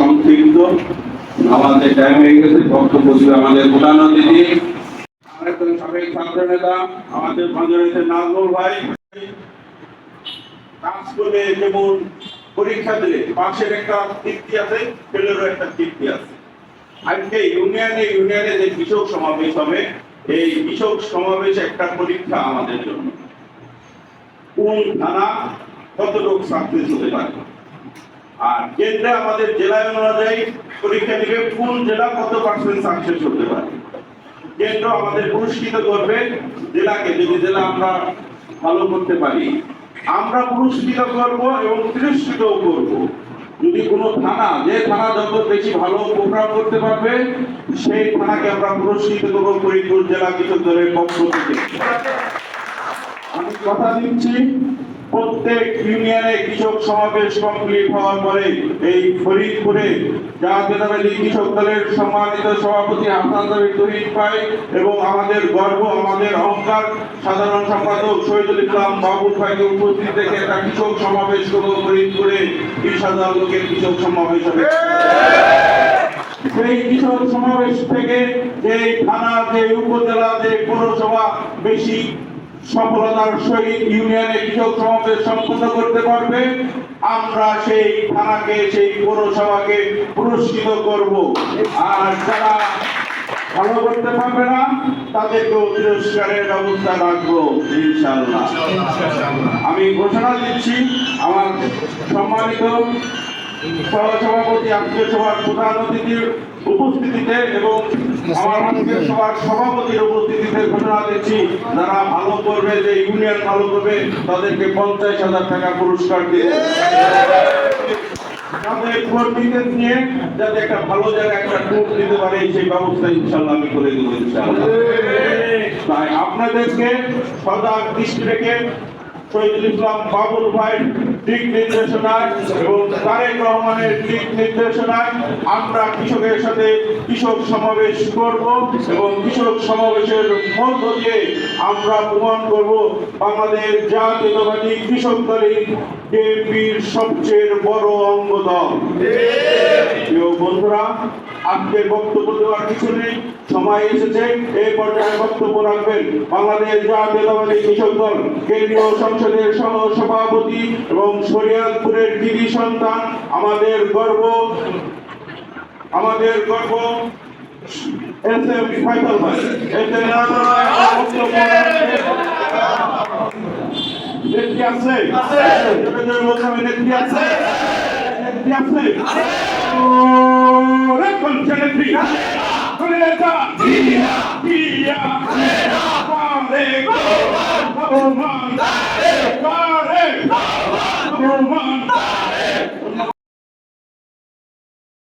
সংক্ষিপ্ত। আমাদের টাইম হয়ে গেছে, বক্তব্য দিবে আমাদের প্রধান অতিথি আমাদের সাবেক ছাত্র নেতা আমাদের মাঝে নাজমুল ভাই। কাজ করলে যেমন পরীক্ষা দিলে, পাশের একটা তৃপ্তি আছে, ফেলেরও একটা তৃপ্তি আছে। আজকে ইউনিয়নে ইউনিয়নে যে কৃষক সমাবেশ হবে, এই কৃষক সমাবেশ একটা পরীক্ষা আমাদের জন্য। কোন থানা কতটুকু সাকসেস হতে পারে? আর কেন্দ্রে আমাদের জেলায় অনুযায়ী পরীক্ষা দিবে কোন জেলা কত পার্সেন্ট সাকসেস হতে পারে। কেন্দ্র আমাদের পুরস্কৃত করবে জেলাকে, যদি জেলা আমরা ভালো করতে পারি। আমরা পুরস্কৃত করব এবং তিরস্কৃতও করব। যদি কোনো থানা, যে থানা যত বেশি ভালো প্রোগ্রাম করতে পারবে, সেই থানাকে আমরা পুরস্কৃত করব ফরিদপুর জেলা কৃষক দলের পক্ষ থেকে। আমি কথা দিচ্ছি প্রত্যেক ইউনিয়নে কৃষক সমাবেশ কমপ্লিট হওয়ার পরে এই ফরিদপুরে কৃষক দলের সম্মানিত সভাপতি হাসান তহিদ এবং আমাদের গর্ব, আমাদের অহংকার সাধারণ সম্পাদক শহীদুল ইসলাম বাবুল ভাইকে উপস্থিত একটা কৃষক সমাবেশ করব ফরিদপুরে। বিশ হাজার লোকের কৃষক সমাবেশ হবে। সেই কৃষক সমাবেশ থেকে যে থানা, যে উপজেলা, যে পৌরসভা বেশি সফলতার সহিত ইউনিয়নে কৃষক সমাবেশ সম্পন্ন করতে পারবে। আমরা সেই থানাকে সেই পৌরসভাকে পুরস্কৃত করব। আর যারা ভালো করতে পারবে না তাদেরকেও পুরস্কারের ব্যবস্থা রাখব ইনশাল্লাহ আমি ঘোষণা দিচ্ছি আমার সম্মানিত সহসভাপতি আজকের সভার প্রধান অতিথির উপস্থিতিতে এবং আমার আজকের সভার সভাপতির উপস্থিতিতে ঘোষণা দিচ্ছি, যারা ভালো করবে, যে ইউনিয়ন ভালো করবে, তাদেরকে পঞ্চাশ হাজার টাকা পুরস্কার তাই আপনাদেরকে সদা দৃষ্টি রেখে শহীদুল ইসলাম বাবুল ভাই দিক নির্দেশনায় এবং তারেক রহমানের দিক নির্দেশনায় আমরা কৃষকের সাথে কৃষক সমাবেশ করব এবং কৃষক সমাবেশের মধ্য দিয়ে আমরা প্রমাণ করব বাংলাদেশ জাতীয়তাবাদী কৃষক দলই বিএনপির সবচেয়ে বড় অঙ্গ দল। বন্ধুরা, আজকের বক্তব্য দেওয়ার কিছু নেই। সময় এসেছে এই পর্যায়ে বক্তব্য রাখবেন বাংলাদেশ জাতীয়তাবাদী কৃষক দল কেন্দ্রীয় সংসদের সহ সভাপতি এবং শরিয়াতপুরের কৃতি সন্তান আমাদের গর্ব আমাদের গর্ব এস এম ফাইসাল ভাই। এস। নেত্রী আছে? বলতে হবে, নেত্রী আছে? নেত্রী আছে? রেকল নেত্রী Coleta! Dia! Dia! Vale! Vamos! Vale! Vamos!